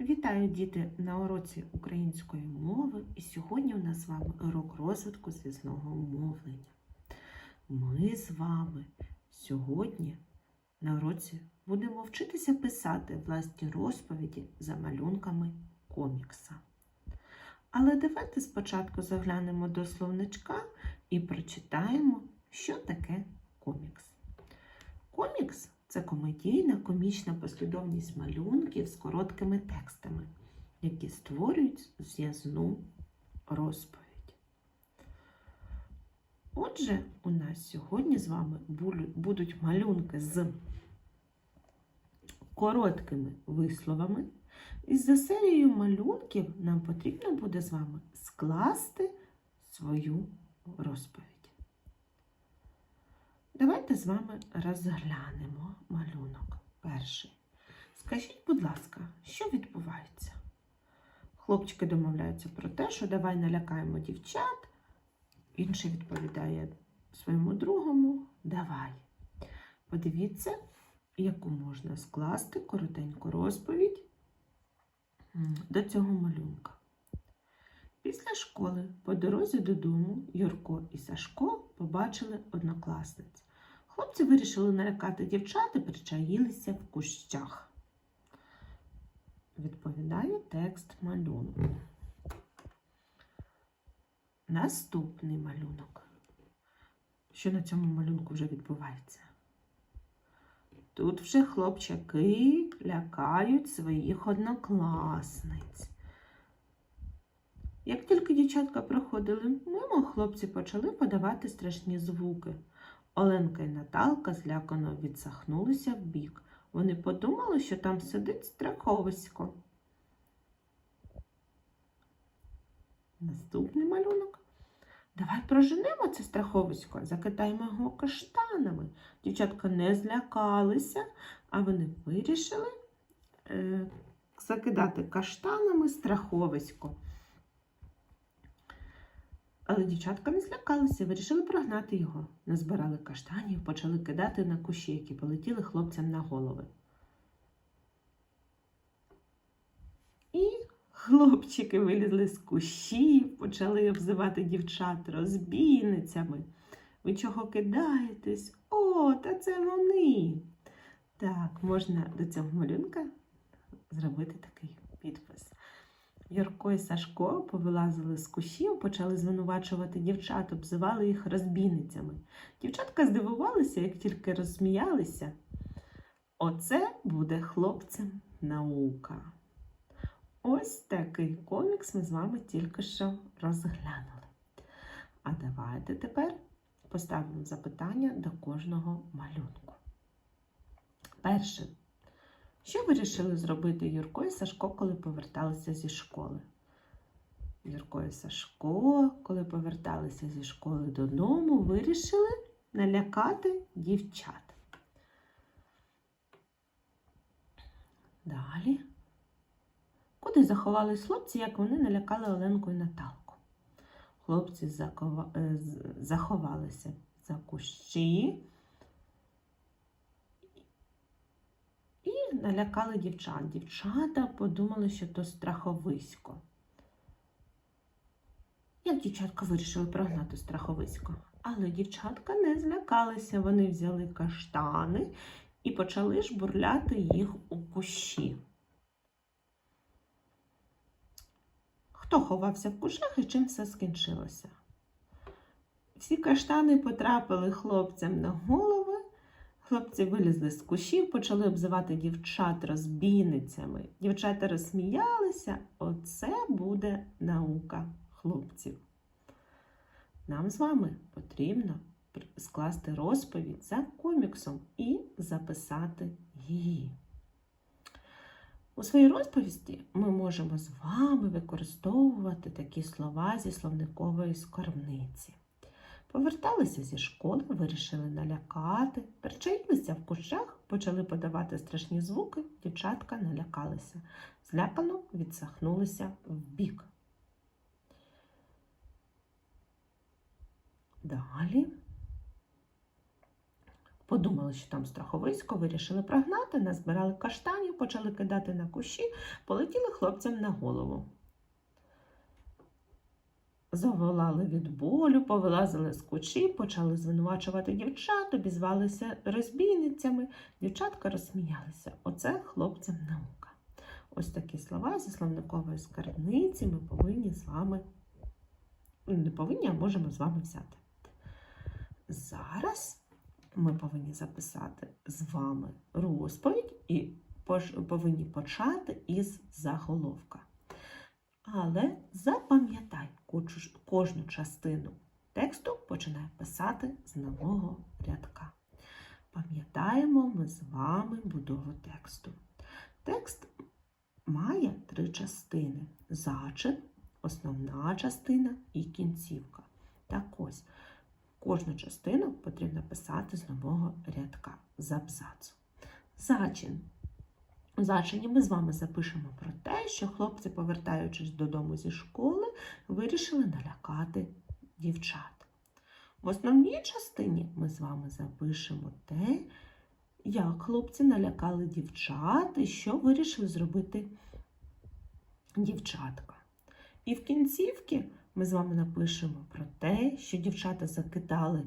Вітаю діти на уроці української мови. І сьогодні у нас з вами урок розвитку зв'язного мовлення. Ми з вами сьогодні на уроці будемо вчитися писати власні розповіді за малюнками комікса. Але давайте спочатку заглянемо до словничка і прочитаємо, що таке комікс. Комікс це комедійна комічна послідовність малюнків з короткими текстами, які створюють зв'язну розповідь. Отже, у нас сьогодні з вами будуть малюнки з короткими висловами. І за серією малюнків нам потрібно буде з вами скласти свою розповідь. Давайте з вами розглянемо малюнок перший. Скажіть, будь ласка, що відбувається? Хлопчики домовляються про те, що давай налякаємо дівчат. Інший відповідає своєму другому давай. Подивіться, яку можна скласти коротеньку розповідь до цього малюнка. Після школи по дорозі додому Юрко і Сашко побачили однокласниць. Хлопці вирішили налякати дівчат і причаїлися в кущах. Відповідає текст малюнку. Наступний малюнок. Що на цьому малюнку вже відбувається? Тут вже хлопчаки лякають своїх однокласниць. Як тільки дівчатка проходили мимо, хлопці почали подавати страшні звуки. Оленка і Наталка злякано відсахнулися вбік. Вони подумали, що там сидить страховисько. Наступний малюнок. Давай проженемо це страховисько, закидаємо його каштанами. Дівчатка не злякалися, а вони вирішили е, закидати каштанами страховисько. Але дівчатка не злякалися, вирішили прогнати його. Назбирали каштанів, почали кидати на кущі, які полетіли хлопцям на голови. І хлопчики вилізли з кущів, почали обзивати дівчат розбійницями. Ви чого кидаєтесь? О, та це вони. Так, можна до цього малюнка зробити такий підпис. Юрко і Сашко повилазили з кущів, почали звинувачувати дівчат, обзивали їх розбійницями. Дівчатка здивувалися, як тільки розсміялися. Оце буде хлопцям наука. Ось такий комікс ми з вами тільки що розглянули. А давайте тепер поставимо запитання до кожного малюнку. Перше. Що вирішили зробити Юрко і Сашко, коли поверталися зі школи? Юрко і Сашко, коли поверталися зі школи додому, вирішили налякати дівчат. Далі. Куди заховались хлопці, як вони налякали Оленку і Наталку? Хлопці е, заховалися за кущі. І налякали дівчат. Дівчата подумали, що то страховисько. Як дівчатка вирішили прогнати страховисько? Але дівчатка не злякалися. Вони взяли каштани і почали жбурляти їх у кущі. Хто ховався в кущах і чим все скінчилося? Всі каштани потрапили хлопцям на голови. Хлопці вилізли з кущів, почали обзивати дівчат розбійницями. Дівчата розсміялися. Оце буде наука хлопців. Нам з вами потрібно скласти розповідь за коміксом і записати її. У своїй розповісті ми можемо з вами використовувати такі слова зі словникової скарбниці. Поверталися зі школи, вирішили налякати, причаїлися в кущах, почали подавати страшні звуки, дівчатка налякалися. Злякано відсахнулися вбік. Далі Подумали, що там страховисько, вирішили прогнати, назбирали каштанів, почали кидати на кущі, полетіли хлопцям на голову. Заволали від болю, повилазили з кущів, почали звинувачувати дівчат, обізвалися розбійницями. Дівчатка розсміялися. Оце хлопцям наука. Ось такі слова зі словникової скарбниці ми повинні з вами, не повинні, а можемо з вами взяти. Зараз ми повинні записати з вами розповідь і повинні почати із заголовка. Але запам'ятай, кожу- кожну частину тексту починай писати з нового рядка. Пам'ятаємо ми з вами будову тексту. Текст має три частини: зачин, основна частина і кінцівка. Так ось, кожну частину потрібно писати з нового рядка з абзацу. Зачин. У ми з вами запишемо про те, що хлопці, повертаючись додому зі школи, вирішили налякати дівчат. В основній частині ми з вами запишемо те, як хлопці налякали дівчат і що вирішили зробити дівчатка. І в кінцівці ми з вами напишемо про те, що дівчата закидали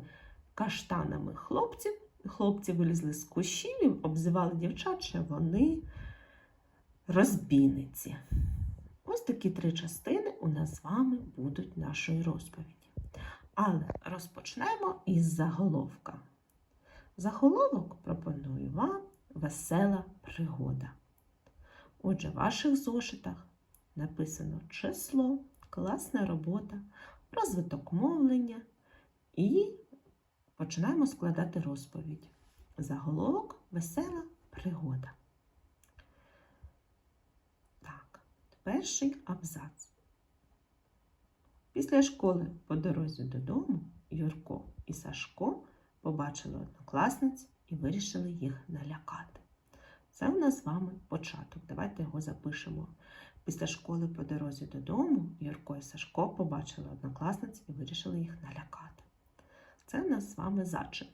каштанами хлопців, хлопці вилізли з кущів обзивали дівчат, що вони розбійниці. Ось такі три частини у нас з вами будуть нашої розповіді. Але розпочнемо із заголовка. Заголовок пропоную вам весела пригода. Отже, в ваших зошитах написано число, класна робота, розвиток мовлення і починаємо складати розповідь. Заголовок весела пригода. Так, перший абзац. Після школи по дорозі додому Юрко і Сашко побачили однокласниць і вирішили їх налякати. Це у нас з вами початок. Давайте його запишемо. Після школи по дорозі додому Юрко і Сашко побачили однокласниць і вирішили їх налякати. Це у нас з вами зачин.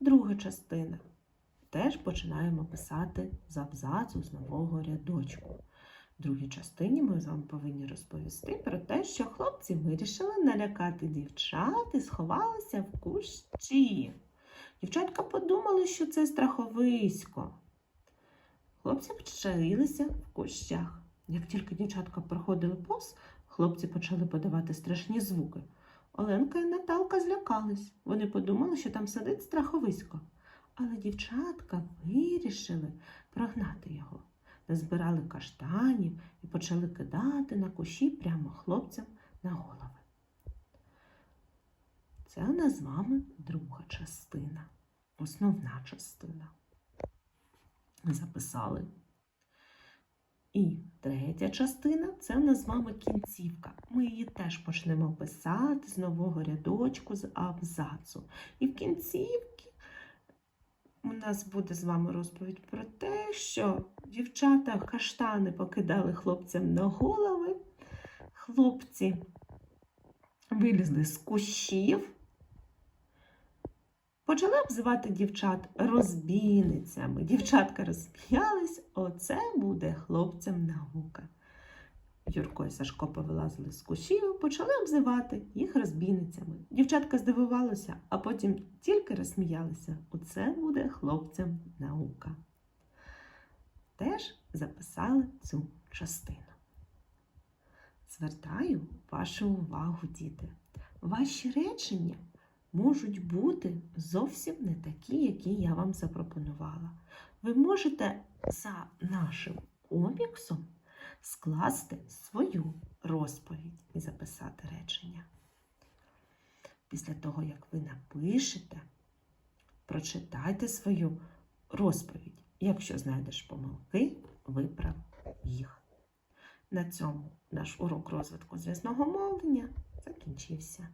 Друга частина. Теж починаємо писати з абзацу з нового рядочку. В другій частині ми з вами повинні розповісти про те, що хлопці вирішили налякати дівчат і сховалися в кущі. Дівчатка подумали, що це страховисько. Хлопці почалилися в кущах. Як тільки дівчатка проходили повз, хлопці почали подавати страшні звуки. Оленка і Наталка злякались. Вони подумали, що там сидить страховисько. Але дівчатка вирішили прогнати його. Назбирали каштанів і почали кидати на кущі прямо хлопцям на голови. Це у нас з вами друга частина, основна частина. Записали. І третя частина це у нас з вами кінцівка. Ми її теж почнемо писати з нового рядочку, з абзацу. І в кінцівці у нас буде з вами розповідь про те, що дівчата каштани покидали хлопцям на голови. Хлопці вилізли з кущів, почали обзивати дівчат розбійницями. Дівчатка розсміялись, оце буде хлопцям наука. Юрко і Сашко повилазили з кущів, почали обзивати їх розбійницями. Дівчатка здивувалася, а потім тільки розсміялися. Оце буде хлопцям наука. Теж записали цю частину. Звертаю вашу увагу, діти. Ваші речення можуть бути зовсім не такі, які я вам запропонувала. Ви можете за нашим коміксом скласти свою розповідь і записати речення. Після того, як ви напишете, прочитайте свою розповідь. Якщо знайдеш помилки, виправ їх. На цьому наш урок розвитку зв'язного мовлення закінчився.